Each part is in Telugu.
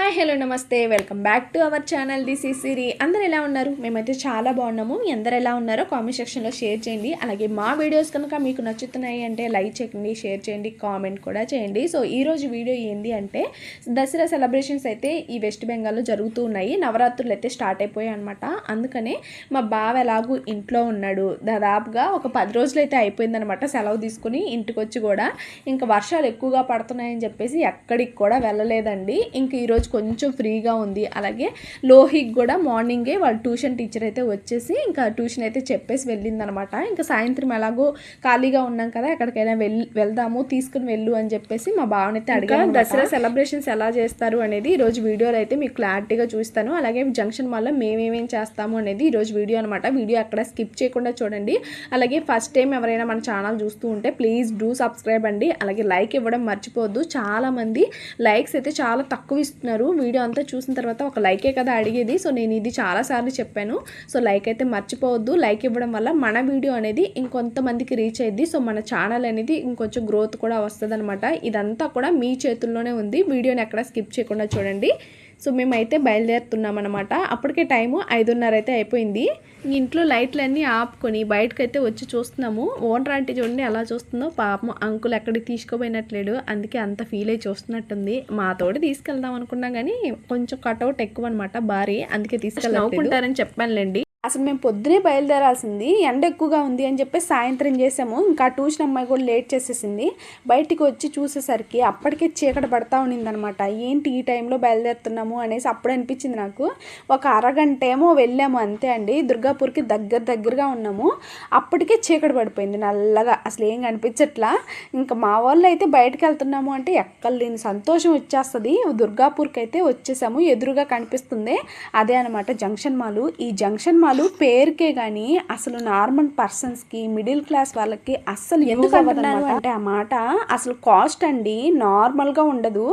హాయ్ హలో నమస్తే. Welcome back to our channel. This ఈ సిరి అందరు ఎలా ఉన్నారు? మేమైతే చాలా బాగున్నాము. మీ అందరు ఎలా ఉన్నారో కామెంట్ సెక్షన్లో షేర్ చేయండి. అలాగే మా వీడియోస్ కనుక మీకు నచ్చుతున్నాయి అంటే లైక్ చేయండి షేర్ చేయండి కామెంట్ కూడా చేయండి. సో ఈరోజు వీడియో ఏంటి అంటే దసరా సెలబ్రేషన్స్ అయితే ఈ వెస్ట్ బెంగాల్లో జరుగుతూ ఉన్నాయి. నవరాత్రులు అయితే స్టార్ట్ అయిపోయాయి అనమాట అందుకనే మా బావ ఎలాగూ ఇంట్లో ఉన్నాడు. దాదాపుగా ఒక పది రోజులు అయితే అయిపోయిందనమాట సెలవు తీసుకుని ఇంటికి వచ్చి కూడా. ఇంకా వర్షాలు ఎక్కువగా పడుతున్నాయని చెప్పేసి ఎక్కడికి కూడా వెళ్ళలేదండి. ఇంక ఈరోజు కొంచెం ఫ్రీగా ఉంది. అలాగే లోహికి కూడా మార్నింగే వాళ్ళ ట్యూషన్ టీచర్ అయితే వచ్చేసి ఇంకా ట్యూషన్ అయితే చెప్పేసి వెళ్ళిందనమాట. ఇంకా సాయంత్రం ఎలాగో ఖాళీగా ఉన్నాం కదా ఎక్కడికైనా వెళ్ళి వెళ్దాము తీసుకుని వెళ్ళు అని చెప్పేసి మా భావనైతే అడిగాను దసరా సెలబ్రేషన్స్ ఎలా చేస్తారు అనేది ఈరోజు వీడియోలో అయితే మీకు క్లారిటీగా చూస్తాను. అలాగే జంక్షన్ వల్ల మేమేమేం చేస్తాము అనేది ఈరోజు వీడియో అనమాట. వీడియో అక్కడ స్కిప్ చేయకుండా చూడండి. అలాగే ఫస్ట్ టైం ఎవరైనా మన ఛానల్ చూస్తూ ఉంటే ప్లీజ్ డూ సబ్స్క్రైబ్ అండి. అలాగే లైక్ ఇవ్వడం మర్చిపోవద్దు. చాలా మంది లైక్స్ అయితే చాలా తక్కువ ఇస్తున్నారు. వీడియో అంతా చూసిన తర్వాత ఒక లైకే కదా అడిగేది. సో నేను ఇది చాలాసార్లు చెప్పాను. సో లైక్ అయితే మర్చిపోవద్దు. లైక్ ఇవ్వడం వల్ల మన వీడియో అనేది ఇంకొంతమందికి రీచ్ అయ్యింది సో మన ఛానల్ అనేది ఇంకొంచెం గ్రోత్ కూడా వస్తుంది ఇదంతా కూడా మీ చేతుల్లోనే ఉంది. వీడియోని ఎక్కడ స్కిప్ చేయకుండా చూడండి. సో మేమైతే బయలుదేరుతున్నాం అనమాట అప్పటికే టైము ఐదున్నర అయితే అయిపోయింది. ఇంట్లో లైట్లన్నీ ఆపుకొని బయటకైతే వచ్చి చూస్తున్నాము. ఓనర్ ఆంటీ చూడండి ఎలా చూస్తుందో. పాపం అంకుల్ ఎక్కడికి తీసుకోపోయినట్లేడు. అందుకే అంత ఫీల్ అయ్యి చూస్తున్నట్టుంది మాతోటి తీసుకెళ్దాం అనుకున్నా కానీ కొంచెం కట్అవుట్ ఎక్కువ అనమాట భారీ. అందుకే తీసుకెళ్ళాలనుకుంటారని చెప్పానులేండి. అసలు మేము పొద్దునే బయలుదేరాల్సింది ఎండ ఎక్కువగా ఉంది అని చెప్పి సాయంత్రం చేసాము. ఇంకా ట్యూషన్ అమ్మాయి కూడా లేట్ చేసేసింది. బయటికి వచ్చి చూసేసరికి అప్పటికే చీకటి పడతా ఉన్నిందనమాట. ఏంటి ఈ టైంలో బయలుదేరుతున్నాము అనేసి అప్పుడు అనిపించింది నాకు. ఒక అరగంట ఏమో వెళ్ళాము అంతే అండి. దుర్గాపూర్కి దగ్గర దగ్గరగా ఉన్నాము. అప్పటికే చీకటి పడిపోయింది నల్లగా. అసలు ఏం కనిపించట్లా? ఇంకా మా వాళ్ళు అయితే బయటకు వెళ్తున్నాము అంటే ఎక్కలేని సంతోషం వచ్చేస్తుంది. దుర్గాపూర్కి అయితే వచ్చేసాము. ఎదురుగా కనిపిస్తుంది. అదే అనమాట జంక్షన్ మాలు. ఈ జంక్షన్ మాల్ పేరుకే కానీ అసలు నార్మల్ పర్సన్స్కి మిడిల్ క్లాస్ వాళ్ళకి అస్సలు ఎందుకు అవ్వదన్నారు అంటే ఆ మాట అసలు కాస్ట్ అండి నార్మల్గా ఉండదు.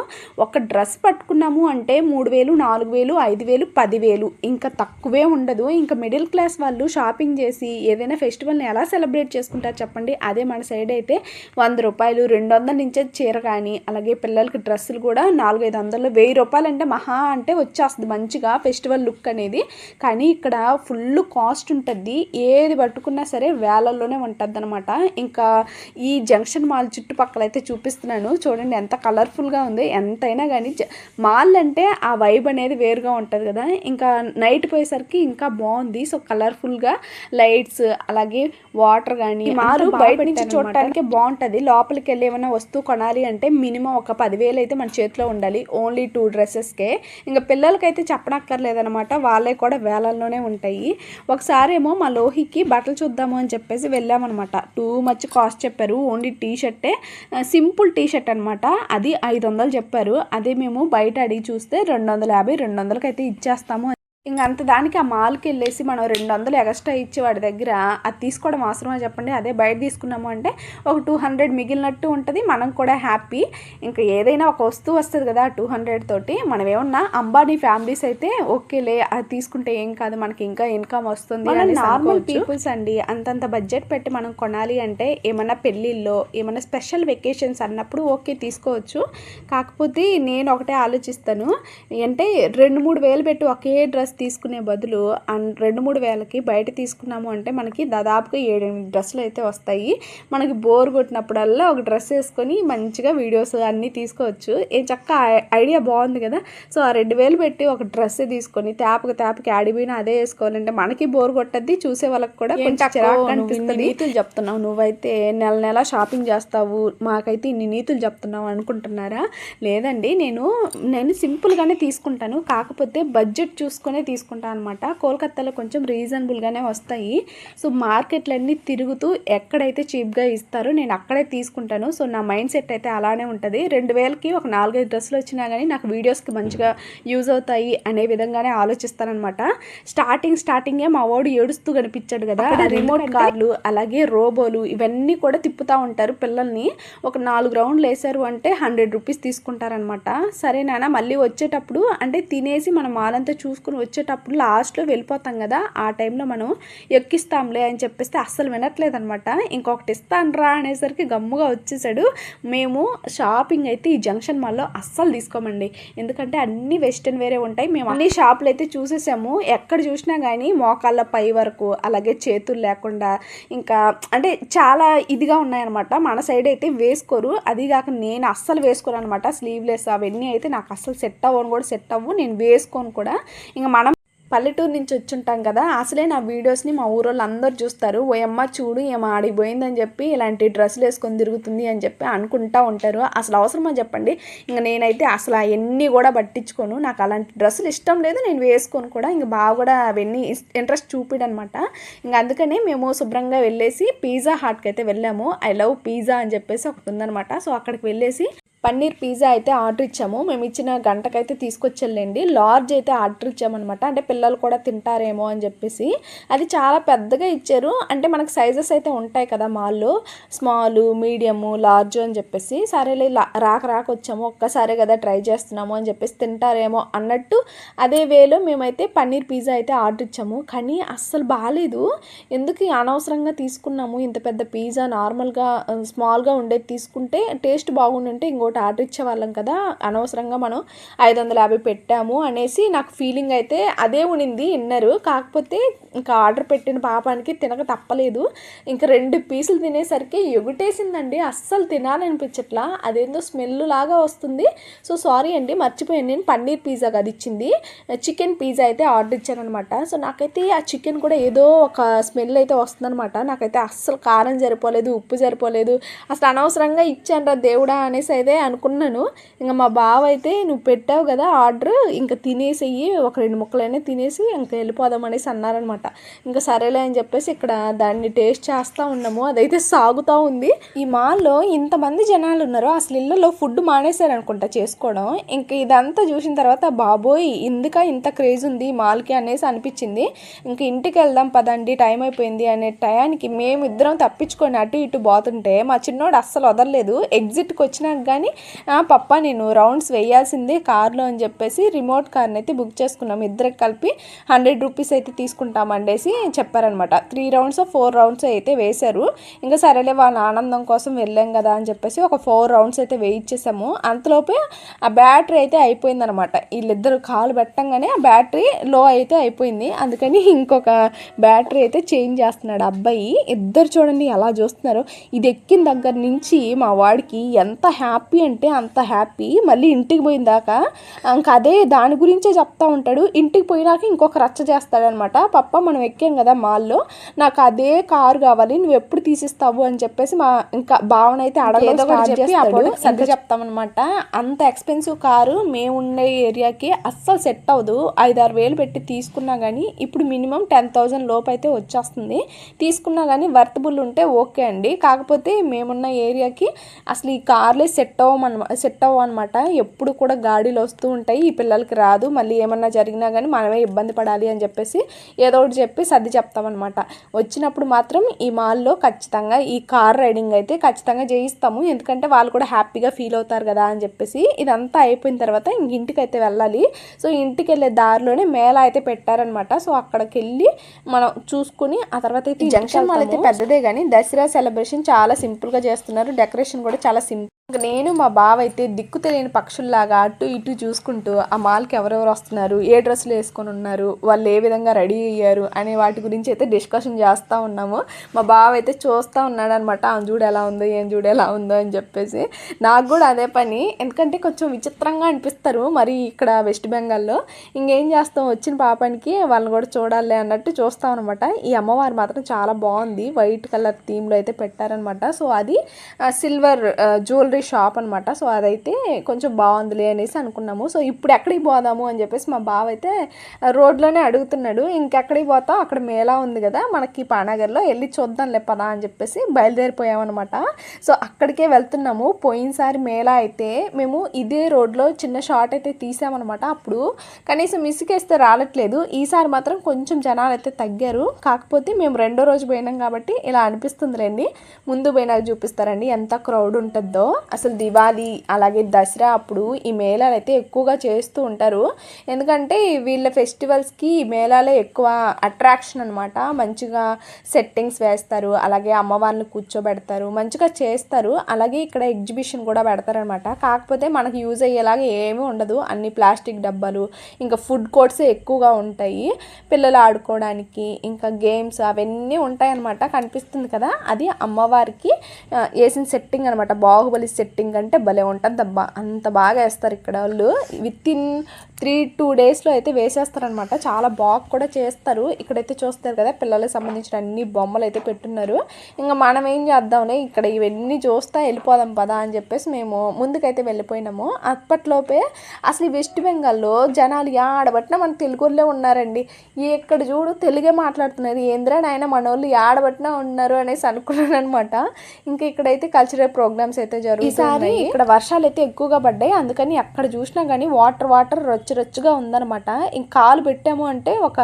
ఒక డ్రెస్ పట్టుకున్నాము అంటే మూడు వేలు నాలుగు వేలు ఐదు వేలు పదివేలు ఇంకా తక్కువే ఉండదు. ఇంకా మిడిల్ క్లాస్ వాళ్ళు షాపింగ్ చేసి ఏదైనా ఫెస్టివల్ని ఎలా సెలబ్రేట్ చేసుకుంటారు చెప్పండి? అదే మన సైడ్ అయితే వంద రూపాయలు రెండు వందల నుంచే చీర కానీ అలాగే పిల్లలకి డ్రెస్సులు కూడా నాలుగైదు వందలు వెయ్యి రూపాయలు అంటే మహా అంటే వచ్చేస్తుంది మంచిగా ఫెస్టివల్ లుక్ అనేది. కానీ ఇక్కడ ఫుల్ కాస్ట్ ఉంటుంది. ఏది పట్టుకున్నా సరే వేలల్లోనే ఉంటుంది అనమాట ఇంకా ఈ జంక్షన్ మాల్ చుట్టుపక్కల అయితే చూపిస్తున్నాను. చూడండి ఎంత కలర్ఫుల్గా ఉంది. ఎంతైనా కానీ మాల్ అంటే ఆ వైబ్ అనేది వేరుగా ఉంటుంది కదా. ఇంకా నైట్ పోయేసరికి ఇంకా బాగుంది. సో కలర్ఫుల్గా లైట్స్ అలాగే వాటర్ కానీ మారు బయట నుంచి చూడటానికి బాగుంటుంది. లోపలికి వెళ్ళి ఏమైనా వస్తువు కొనాలి అంటే మినిమం ఒక పదివేలు అయితే మన చేతిలో ఉండాలి. ఓన్లీ టూ డ్రెస్సెస్కే. ఇంకా పిల్లలకైతే చెప్పనక్కర్లేదనమాట వాళ్ళే కూడా వేలల్లోనే ఉంటాయి. ఒకసారి ఏమో మా లోహికి బట్టలు చూద్దాము అని చెప్పేసి వెళ్ళామన్నమాట. టూ మచ్ కాస్ట్ చెప్పారు. ఓన్లీ టీ షర్టే. సింపుల్ టీ షర్ట్ అనమాట అది ఐదు వందలు చెప్పారు. అదే మేము బయట అడిగి చూస్తే రెండు వందల యాభై రెండు వందలకి అయితే ఇచ్చేస్తాము ఇంక అంత దానికి ఆ మాల్కి వెళ్ళేసి మనం రెండు వందలు ఎక్స్ట్రా ఇచ్చి వాడి దగ్గర అది తీసుకోవడం అవసరమా చెప్పండి. అదే బయట తీసుకున్నాము అంటే ఒక టూ హండ్రెడ్ మిగిలినట్టు ఉంటుంది. మనం కూడా హ్యాపీ. ఇంకా ఏదైనా ఒక వస్తువు వస్తుంది కదా టూ హండ్రెడ్ తోటి. మనం ఏమన్నా అంబానీ ఫ్యామిలీస్ అయితే ఓకేలే అది తీసుకుంటే ఏం కాదు. మనకి ఇంకా ఇన్కమ్ వస్తుంది నార్మల్ పీపుల్స్ అండి అంతంత బడ్జెట్ పెట్టి మనం కొనాలి అంటే ఏమన్నా పెళ్ళిళ్ళలో ఏమన్నా స్పెషల్ వెకేషన్స్ అన్నప్పుడు ఓకే తీసుకోవచ్చు. కాకపోతే నేను ఒకటే ఆలోచిస్తాను. అంటే రెండు మూడు వేలు పెట్టి ఒకే డ్రెస్ తీసుకునే బదులు రెండు మూడు వేలకి బయట తీసుకున్నాము అంటే మనకి దాదాపుగా ఏడెనిమిది డ్రెస్సులు అయితే వస్తాయి. మనకి బోర్ కొట్టినప్పుడల్లా ఒక డ్రెస్ వేసుకొని మంచిగా వీడియోస్ అన్నీ తీసుకోవచ్చు. ఏ చక్క ఐడియా బాగుంది కదా? సో ఆ రెండు వేలు పెట్టి ఒక డ్రెస్ తీసుకొని తేపకి తేపకి ఆడిపోయినా అదే వేసుకోవాలంటే మనకి బోర్ కొట్టద్ది చూసే వాళ్ళకి కూడా కొంచెం చిరాకు అనిపిస్తుంది. నీతులు చెప్తున్నావు. నువ్వైతే నెల నెల షాపింగ్ చేస్తావు. మాకైతే ఇన్ని నీతులు చెప్తున్నావు అనుకుంటున్నారా? లేదండి నేను నేను సింపుల్గానే తీసుకుంటాను. కాకపోతే బడ్జెట్ చూసుకొని తీసుకుంటాను అనమాట కోల్కత్తాలో కొంచెం రీజనబుల్గానే వస్తాయి. సో మార్కెట్లన్నీ తిరుగుతూ ఎక్కడైతే చీప్గా ఇస్తారో నేను అక్కడే తీసుకుంటాను. సో నా మైండ్ సెట్ అయితే అలానే ఉంటుంది. రెండు వేలకి ఒక నాలుగైదు డ్రెస్సులు వచ్చినా కానీ నాకు వీడియోస్కి మంచిగా యూజ్ అవుతాయి అనే విధంగానే ఆలోచిస్తానమాట స్టార్టింగ్ స్టార్టింగే మా వాడు ఏడుస్తూ కనిపించాడు కదా. రిమోట్ కార్లు అలాగే రోబోలు ఇవన్నీ కూడా తిప్పుతూ ఉంటారు పిల్లల్ని. ఒక నాలుగు రౌండ్లు వేసారు అంటే హండ్రెడ్ రూపీస్ తీసుకుంటారనమాట సరే నాన్న మళ్ళీ వచ్చేటప్పుడు అంటే తినేసి మనం మాలంతా చూసుకుని వచ్చేటప్పుడు లాస్ట్లో వెళ్ళిపోతాం కదా ఆ టైంలో మనం ఎక్కిస్తాంలే అని చెప్పేస్తే అస్సలు వినట్లేదనమాట ఇంకొకటి ఇస్తానరా అనేసరికి గమ్ముగా వచ్చేసాడు. మేము షాపింగ్ అయితే ఈ జంక్షన్ మాల్లో అస్సలు తీసుకోమండి. ఎందుకంటే అన్ని వెస్ట్రన్ వేరే ఉంటాయి. మేము అన్ని షాపులు అయితే చూసేసాము. ఎక్కడ చూసినా కానీ మోకాళ్ళ పై వరకు అలాగే చేతులు లేకుండా ఇంకా అంటే చాలా ఇదిగా ఉన్నాయన్నమాట. మన సైడ్ అయితే వేసుకోరు. అది కాక నేను అస్సలు వేసుకోను అనమాట స్లీవ్లెస్ అవన్నీ అయితే నాకు అస్సలు సెట్ అవ్వను కూడా సెట్ అవ్వు. నేను వేసుకోను కూడా. ఇంకా పల్లెటూరు నుంచి వచ్చుంటాం కదా అసలే నా వీడియోస్ని మా ఊరోళ్ళు అందరు చూస్తారు ఓయమ్మ చూడు ఏమో ఆడిపోయిందని చెప్పి ఇలాంటి డ్రెస్సులు వేసుకొని తిరుగుతుంది అని చెప్పి అనుకుంటా ఉంటారు. అసలు అవసరమా చెప్పండి? ఇంకా నేనైతే అసలు అవన్నీ కూడా పట్టించుకోను. నాకు అలాంటి డ్రెస్సులు ఇష్టం లేదు. నేను వేసుకొని కూడా ఇంకా బాగా కూడా అవన్నీ ఇంట్రెస్ట్ చూపిడనమాట. ఇంకా అందుకనే మేము శుభ్రంగా వెళ్ళేసి పిజ్జా హాట్కి అయితే వెళ్ళాము. ఐ లవ్ పిజ్జా అని చెప్పేసి ఒకటి ఉందనమాట. సో అక్కడికి వెళ్ళేసి పన్నీర్ పిజ్జా అయితే ఆర్డర్ ఇచ్చాము. మేము ఇచ్చిన గంటకైతే తీసుకొచ్చేళ్ళండి. లార్జ్ అయితే ఆర్డర్ ఇచ్చామన్నమాట. అంటే పిల్లలు కూడా తింటారేమో అని చెప్పేసి. అది చాలా పెద్దగా ఇచ్చారు. అంటే మనకు సైజెస్ అయితే ఉంటాయి కదా మాల్లో. స్మాల్ మీడియము లార్జ్ అని చెప్పేసి. సరేలే రాక రాక వచ్చాము. ఒక్కసారే కదా ట్రై చేస్తున్నాము అని చెప్పేసి తింటారేమో అన్నట్టు అదే వేలో మేమైతే పన్నీర్ పిజ్జా అయితే ఆర్డర్ ఇచ్చాము. కానీ అస్సలు బాగాలేదు ఎందుకు అనవసరంగా తీసుకున్నాము? ఇంత పెద్ద పిజ్జా నార్మల్గా స్మాల్గా ఉండేది తీసుకుంటే టేస్ట్ బాగుండుంటే ఇంకోటి ఆర్డర్ ఇచ్చేవాళ్ళం కదా అనవసరంగా మనం ఐదు వందల యాభై పెట్టాము అనేసి నాకు ఫీలింగ్ అయితే అదే ఉనింది ఇన్నరు కాకపోతే ఇంకా ఆర్డర్ పెట్టిన పాపానికి తినక తప్పలేదు. ఇంకా రెండు పీసులు తినేసరికి ఎగుటేసిందండి అస్సలు తినాలనిపించట్లా. అదేందో స్మెల్ లాగా వస్తుంది. సో సారీ అండి మర్చిపోయాను. నేను పన్నీర్ పిజ్జా అది ఇచ్చింది. చికెన్ పిజ్జా అయితే ఆర్డర్ ఇచ్చానమాట సో నాకైతే ఆ చికెన్ కూడా ఏదో ఒక స్మెల్ అయితే వస్తుందన్నమాట. నాకైతే అస్సలు కారం సరిపోలేదు ఉప్పు సరిపోలేదు. అసలు అనవసరంగా ఇచ్చాను దేవుడా అనేసి అయితే అనుకున్నాను. ఇంకా మా బావ అయితే నువ్వు పెట్టావు కదా ఆర్డర్ ఇంకా తినేసేయి ఒక రెండు ముక్కలైనా తినేసి ఇంకా వెళ్ళిపోదాం అనేసి అన్నారనమాట. ఇంకా సరేలే అని చెప్పేసి ఇక్కడ దాన్ని టేస్ట్ చేస్తూ ఉన్నాము. అదైతే సాగుతూ ఉంది. ఈ మాల్లో ఇంతమంది జనాలు ఉన్నారు అసలు ఇళ్ళలో ఫుడ్ మానేశారు అనుకుంటా చేసుకోవడం. ఇంకా ఇదంతా చూసిన తర్వాత బాబోయ్ ఇందుక ఇంత క్రేజ్ ఉంది ఈ మాల్కి అనేసి అనిపించింది. ఇంకా ఇంటికి వెళ్దాం పదండి టైం అయిపోయింది అనే టయానికి మేము ఇద్దరం తప్పించుకొని అటు ఇటు పోతుంటే మా చిన్నోడు అస్సలు వదలలేదు. ఎగ్జిట్కి వచ్చినాక కానీ పప్ప నేను రౌండ్స్ వేయాల్సిందే కార్లో అని చెప్పేసి రిమోట్ కార్ని అయితే బుక్ చేసుకున్నాం. ఇద్దరికి కలిపి హండ్రెడ్ రూపీస్ అయితే తీసుకుంటామండేసి చెప్పారనమాట. త్రీ రౌండ్స్ ఫోర్ రౌండ్స్ అయితే వేశారు. ఇంకా సరేలే వాళ్ళ ఆనందం కోసం వెళ్ళాం కదా అని చెప్పేసి ఒక ఫోర్ రౌండ్స్ అయితే వేయించేసాము. అంతలోపే ఆ బ్యాటరీ అయితే అయిపోయిందనమాట. వీళ్ళిద్దరు కాలు పెట్టంగానే ఆ బ్యాటరీ లో అయితే అయిపోయింది. అందుకని ఇంకొక బ్యాటరీ అయితే చేంజ్ చేస్తున్నాడు ఆ అబ్బాయి. ఇద్దరు చూడండి ఎలా చూస్తున్నారు. ఇది ఎక్కిన దగ్గర నుంచి మా వాడికి ఎంత హ్యాపీ అంటే అంత హ్యాపీ మళ్ళీ ఇంటికి పోయిన దాకా ఇంకా అదే దాని గురించే చెప్తా ఉంటాడు. ఇంటికి పోయినాక ఇంకొక రచ్చ చేస్తాడనమాట. పప్ప మనం ఎక్కాం కదా మాల్లో. నాకు అదే కారు కావాలి. నువ్వు ఎప్పుడు తీసిస్తావు? అని చెప్పేసి మా ఇంకా భావన అయితే అడగలేదు సర్ది చెప్తామన్నమాట అంత ఎక్స్పెన్సివ్ కారు మేము ఉండే ఏరియాకి అస్సలు సెట్ అవ్వదు. ఐదారు వేలు పెట్టి తీసుకున్నా కానీ ఇప్పుడు మినిమం టెన్ థౌజండ్ లోపు అయితే వచ్చేస్తుంది. తీసుకున్నా కానీ వర్తబుల్ ఉంటే ఓకే అండి. కాకపోతే మేమున్న ఏరియాకి అసలు ఈ కార్లే సెట్ అవ్వమన్నమాట సెట్ అవ్వనమాట ఎప్పుడు కూడా గాడీలు వస్తూ ఉంటాయి. ఈ పిల్లలకి రాదు. మళ్ళీ ఏమన్నా జరిగినా కానీ మనమే ఇబ్బంది పడాలి అని చెప్పేసి ఏదో ఒకటి చెప్పి సర్ది చెప్తామన్నమాట వచ్చినప్పుడు మాత్రం ఈ మాల్లో ఖచ్చితంగా ఈ కార్ రైడింగ్ అయితే ఖచ్చితంగా చేయిస్తాము. ఎందుకంటే వాళ్ళు కూడా హ్యాపీగా ఫీల్ అవుతారు కదా అని చెప్పేసి ఇదంతా అయిపోయిన తర్వాత ఇంక ఇంటికి అయితే వెళ్ళాలి. సో ఇంటికి వెళ్ళే దారిలోనే మేళ అయితే పెట్టారనమాట. సో అక్కడికి వెళ్ళి మనం చూసుకుని ఆ తర్వాత అయితే జంక్షన్ మాల్ అయితే పెద్దదే కానీ దసరా సెలబ్రేషన్ చాలా సింపుల్గా చేస్తున్నారు. డెకరేషన్ కూడా చాలా సింపుల్ ఇంక నేను మా బావ అయితే దిక్కు తెలియని పక్షుల్లాగా అటు ఇటు చూసుకుంటూ ఆ మాల్కి ఎవరెవరు వస్తున్నారు ఏ డ్రెస్సులు వేసుకొని ఉన్నారు వాళ్ళు ఏ విధంగా రెడీ అయ్యారు అనే వాటి గురించి అయితే డిస్కషన్ చేస్తూ ఉన్నాము. మా బావ అయితే చూస్తూ ఉన్నాడు అనమాట ఆమె చూడు ఎలా ఉందో ఏం చూడు ఎలా ఉందో అని చెప్పేసి. నాకు కూడా అదే పని ఎందుకంటే కొంచెం విచిత్రంగా అనిపిస్తారు మరి ఇక్కడ వెస్ట్ బెంగాల్లో. ఇంకేం చేస్తాం వచ్చిన పాపానికి వాళ్ళని కూడా చూడాలి అన్నట్టు చూస్తాం అనమాట ఈ అమ్మవారు మాత్రం చాలా బాగుంది వైట్ కలర్ థీమ్లో అయితే పెట్టారనమాట. సో అది సిల్వర్ జ్యువెలరీ షాప్ అనమాట సో అదైతే కొంచెం బాగుందిలే అనేసి అనుకున్నాము. సో ఇప్పుడు ఎక్కడికి పోదాము అని చెప్పేసి మా బావ అయితే రోడ్లోనే అడుగుతున్నాడు. ఇంకెక్కడికి పోతాం? అక్కడ మేళా ఉంది కదా మనకి పానగర్లో వెళ్ళి చూద్దాంలే పదా అని చెప్పేసి బయలుదేరిపోయామన్నమాట. సో అక్కడికే వెళ్తున్నాము. పోయినసారి మేళా అయితే మేము ఇదే రోడ్లో చిన్న షార్ట్ అయితే తీసామన్నమాట అప్పుడు. కనీసం ఇసుకేస్తే రాలట్లేదు. ఈసారి మాత్రం కొంచెం జనాలు అయితే తగ్గారు. కాకపోతే మేము రెండో రోజు పోయినాం కాబట్టి ఇలా అనిపిస్తుందిలేండి. ముందు పోయినాక చూపిస్తారండి ఎంత క్రౌడ్ ఉంటుందో. అసలు దివాళీ అలాగే దసరా అప్పుడు ఈ మేళాలు అయితే ఎక్కువగా చేస్తూ ఉంటారు. ఎందుకంటే వీళ్ళ ఫెస్టివల్స్కి ఈ మేళాలే ఎక్కువ అట్రాక్షన్ అనమాట మంచిగా సెట్టింగ్స్ వేస్తారు అలాగే అమ్మవారిని కూర్చోబెడతారు మంచిగా చేస్తారు. అలాగే ఇక్కడ ఎగ్జిబిషన్ కూడా పెడతారనమాట కాకపోతే మనకు యూజ్ అయ్యేలాగా ఏమీ ఉండదు. అన్ని ప్లాస్టిక్ డబ్బాలు ఇంకా ఫుడ్ కోర్ట్స్ ఎక్కువగా ఉంటాయి. పిల్లలు ఆడుకోవడానికి ఇంకా గేమ్స్ అవన్నీ ఉంటాయన్నమాట. కనిపిస్తుంది కదా అది అమ్మవారికి వేసిన సెట్టింగ్ అనమాట బాహుబలి సెట్టింగ్ అంటే భలే ఉంటుంది అంత బాగా వేస్తారు ఇక్కడ వాళ్ళు. విత్ ఇన్ త్రీ టూ డేస్లో అయితే వేసేస్తారనమాట. చాలా బాగా కూడా చేస్తారు. ఇక్కడైతే చూస్తారు కదా పిల్లలకు సంబంధించిన అన్ని బొమ్మలు అయితే పెట్టున్నారు. ఇంకా మనం ఏం చేద్దాంలే ఇక్కడ ఇవన్నీ చూస్తా వెళ్ళిపోదాం పదా అని చెప్పేసి మేము ముందుకైతే వెళ్ళిపోయినాము. అప్పట్లోపే అసలు ఈ వెస్ట్ బెంగాల్లో జనాలు ఆడబట్టినా మన తెలుగులో ఉన్నారండి. ఎక్కడ చూడు తెలుగే మాట్లాడుతున్నారు. ఏంద్రా నాయన మన వాళ్ళు ఆడబట్టినా ఉన్నారు అనేసి అనుకున్నాను అనమాట ఇంకా ఇక్కడైతే కల్చరల్ ప్రోగ్రామ్స్ అయితే జరుగుతాయి ఇక్కడ వర్షాలు అయితే ఎక్కువగా పడ్డాయి. అందుకని ఎక్కడ చూసినా కానీ వాటర్ వాటర్ రొచ్చు రొచ్చుగా ఉందన్నమాట. ఇంక కాలు పెట్టాము అంటే ఒక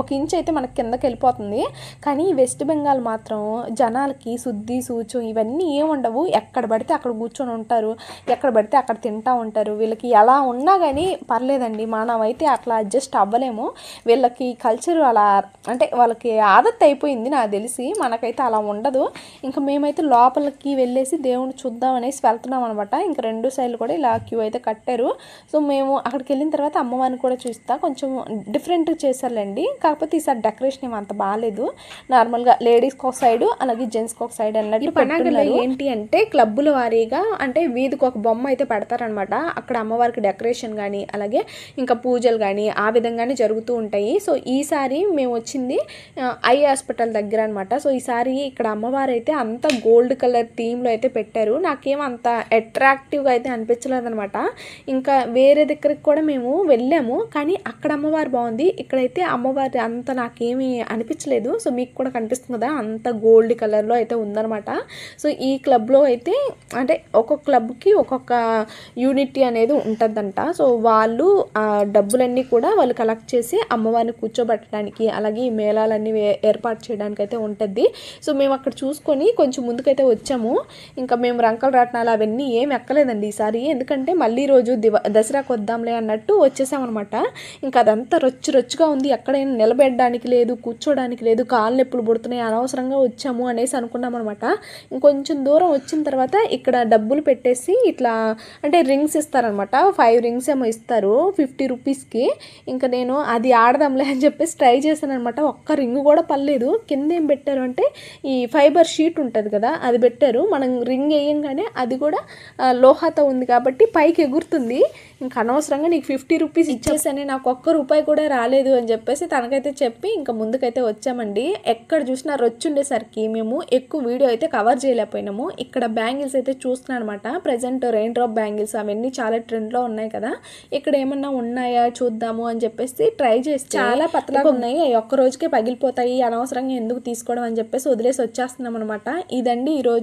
ఒక ఇంచ్ అయితే మనకి కిందకి వెళ్ళిపోతుంది. కానీ వెస్ట్ బెంగాల్ మాత్రం జనాలకి శుద్ధి సూచం ఇవన్నీ ఏముండవు. ఎక్కడ పడితే అక్కడ కూర్చొని ఉంటారు. ఎక్కడ పడితే అక్కడ తింటా ఉంటారు. వీళ్ళకి ఎలా ఉన్నా కానీ పర్లేదండి. మనం అయితే అట్లా అడ్జస్ట్ అవ్వలేము. వీళ్ళకి కల్చర్ అలా అంటే వాళ్ళకి ఆదత్ అయిపోయింది నాకు తెలిసి. మనకైతే అలా ఉండదు. ఇంకా మేమైతే లోపలికి వెళ్ళేసి దేవుని చూద్దాం అనేసి వెళ్తున్నాం అనమాట ఇంకా రెండు సైడ్లు కూడా ఇలా క్యూ అయితే కట్టారు. సో మేము అక్కడికి వెళ్ళిన తర్వాత అమ్మవారిని కూడా చూస్తా. కొంచెం డిఫరెంట్ చేశారులేండి. కాకపోతే ఈసారి డెకరేషన్ ఏమి అంత బాగాలేదు నార్మల్గా లేడీస్కి ఒక సైడ్ అలాగే జెంట్స్కి ఒక సైడ్ అన్నట్టు పెట్టున్నారు. ఏంటి అంటే క్లబ్బుల వారీగా అంటే వీధికి ఒక బొమ్మ అయితే పెడతారనమాట. అక్కడ అమ్మవారికి డెకరేషన్ కానీ అలాగే ఇంకా పూజలు కానీ ఆ విధంగానే జరుగుతూ ఉంటాయి. సో ఈసారి మేము వచ్చింది ఐ హాస్పిటల్ దగ్గర అనమాట సో ఈసారి ఇక్కడ అమ్మవారు అయితే అంత గోల్డ్ కలర్ థీమ్లో అయితే పెట్టారు. నాకేం అంత అట్రాక్టివ్గా అయితే అనిపించలేదు అనమాట ఇంకా వేరే దగ్గరికి కూడా మేము వెళ్ళాము కానీ అక్కడ అమ్మవారు బాగుంది. ఇక్కడైతే అమ్మవారి అంత నాకేమీ అనిపించలేదు. సో మీకు కూడా కనిపిస్తుంది కదా అంత గోల్డ్ కలర్లో అయితే ఉందన్నమాట. సో ఈ క్లబ్లో అయితే అంటే ఒక్కొక్క క్లబ్కి ఒక్కొక్క యూనిటీ అనేది ఉంటుందంట. సో వాళ్ళు ఆ డబ్బులన్నీ కూడా వాళ్ళు కలెక్ట్ చేసి అమ్మవారిని కూర్చోబెట్టడానికి అలాగే ఈ మేళాలన్నీ ఏర్పాటు చేయడానికి అయితే ఉంటుంది. సో మేము అక్కడ చూసుకొని కొంచెం ముందుకైతే వచ్చాము. ఇంకా మేము రంకల రాట్నాలు అవన్నీ ఏం ఎక్కలేదండి ఈసారి. ఎందుకంటే మళ్ళీ రోజు దివ దసరాకు వద్దాంలే అన్నట్టు వచ్చేసామన్నమాట. ఇంకా అదంతా రొచ్చు రొచ్చుగా ఉంది. ఎక్కడైనా నిలబెట్టడానికి లేదు కూర్చోడానికి లేదు కాళ్ళు నొప్పులు పుడుతున్నాయి అనవసరంగా వచ్చాము అనేసి అనుకున్నాం అనమాట ఇంకొంచెం దూరం వచ్చిన తర్వాత ఇక్కడ డబ్బులు పెట్టేసి ఇట్లా అంటే రింగ్స్ ఇస్తారనమాట. ఫైవ్ రింగ్స్ ఏమో ఇస్తారు ఫిఫ్టీ రూపీస్కి. ఇంకా నేను అది ఆడదాంలే అని చెప్పేసి ట్రై చేశాను అనమాట ఒక్క రింగ్ కూడా పర్లేదు కింద ఏం పెట్టారు అంటే ఈ ఫైబర్ షీట్ ఉంటుంది కదా అది పెట్టారు. మనం రింగ్ వేయంగానే అది కూడా లోహతో లోహాతో ఉంది కాబట్టి పైకి ఎగురుతుంది. ఇంకా అనవసరంగా నీకు ఫిఫ్టీ రూపీస్ ఇచ్చేసని నాకు ఒక్క రూపాయి కూడా రాలేదు అని చెప్పేసి తనకైతే చెప్పి ఇంకా ముందుకైతే వచ్చామండి. ఎక్కడ చూసినా రొచ్చుండేసరికి మేము ఎక్కువ వీడియో అయితే కవర్ చేయలేకపోయినాము. ఇక్కడ బ్యాంగిల్స్ అయితే అయితే చూస్తున్నాను అనమాట ప్రజెంట్ రెయిన్ డ్రాప్ బ్యాంగిల్స్ అవన్నీ చాలా ట్రెండ్లో ఉన్నాయి కదా. ఇక్కడ ఏమన్నా ఉన్నాయా చూద్దాము అని చెప్పేసి ట్రై చేసి చాలా పతలాగా ఉన్నాయి. అవి ఒక్క రోజుకే పగిలిపోతాయి. అనవసరంగా ఎందుకు తీసుకోవడం అని చెప్పేసి వదిలేసి వచ్చేస్తున్నాం అనమాట ఇదండి ఈరోజు